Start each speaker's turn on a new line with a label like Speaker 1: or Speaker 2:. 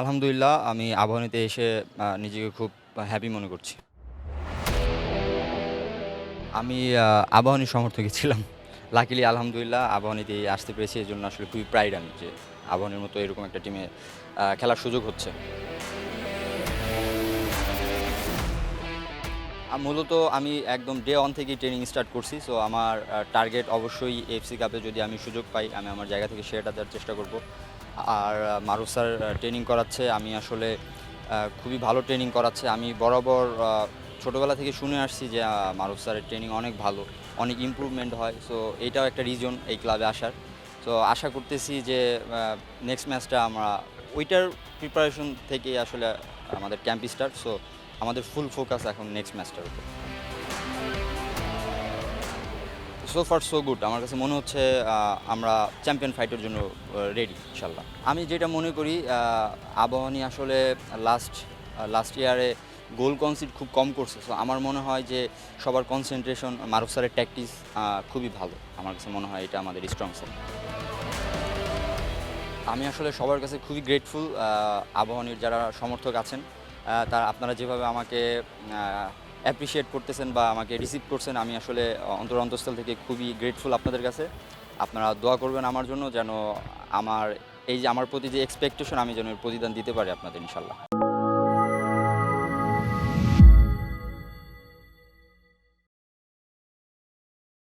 Speaker 1: আলহামদুলিল্লাহ, আমি আবাহনীতে এসে নিজেকে খুব হ্যাপি মনে করছি। আমি আ আবাহনীর সমর্থকই ছিলাম। লাকিলি আলহামদুলিল্লাহ, আবাহনীতে আসতে পেরেছি এই জন্য আসলে খুবই প্রাইড আমি যে আবাহনীর মতো এরকম একটা টিমে খেলার সুযোগ হচ্ছে। মূলত আমি একদম ডে ওয়ান থেকেই ট্রেনিং স্টার্ট করছি। সো আমার টার্গেট অবশ্যই এএফসি কাপে যদি আমি সুযোগ পাই, আমি আমার জায়গা থেকে সেটা দেওয়ার চেষ্টা করব। আর মারুফ স্যার ট্রেনিং করাচ্ছে আমি আসলে খুবই ভালো ট্রেনিং করাচ্ছে। আমি বরাবর ছোটোবেলা থেকে শুনে আসছি যে মারুফ স্যারের ট্রেনিং অনেক ভালো, অনেক ইমপ্রুভমেন্ট হয়। সো এইটাও একটা রিজন এই ক্লাবে আসার। তো আশা করতেছি যে নেক্সট ম্যাচটা আমরা ওইটার প্রিপারেশন থেকেই আসলে আমাদের ক্যাম্প স্টার্ট। সো আমাদের ফুল ফোকাস এখন নেক্সট ম্যাচটার উপর। So far so good. আমার কাছে মনে হচ্ছে আমরা চ্যাম্পিয়ন ফাইটের জন্য রেডি ইনশাল্লাহ। আমি যেটা মনে করি আবাহনী আসলে লাস্ট লাস্ট ইয়ারে গোল কনসিড খুব কম করছে। সো আমার মনে হয় যে সবার কনসেন্ট্রেশন মারুফ স্যারের ট্যাকটিস খুবই ভালো। আমার কাছে মনে হয় এটা আমাদের স্ট্রং সাইড। আমি আসলে সবার কাছে খুবই গ্রেটফুল আবাহনীর যারা সমর্থক আছেন তারা আপনারা যেভাবে আমাকে আ অ্যাপ্রিশিয়েট করতেছেন বা আমাকে রিসিভ করছেন, আমি আসলে অন্তর অন্তঃস্থল থেকে খুবই গ্রেটফুল আপনাদের কাছে। আপনারা দোয়া করবেন আমার জন্য যেন আমার, এই যে আমার প্রতি যে এক্সপেকটেশন আমি যেন প্রতিদান দিতে পারি আপনাদের, ইনশাল্লাহ।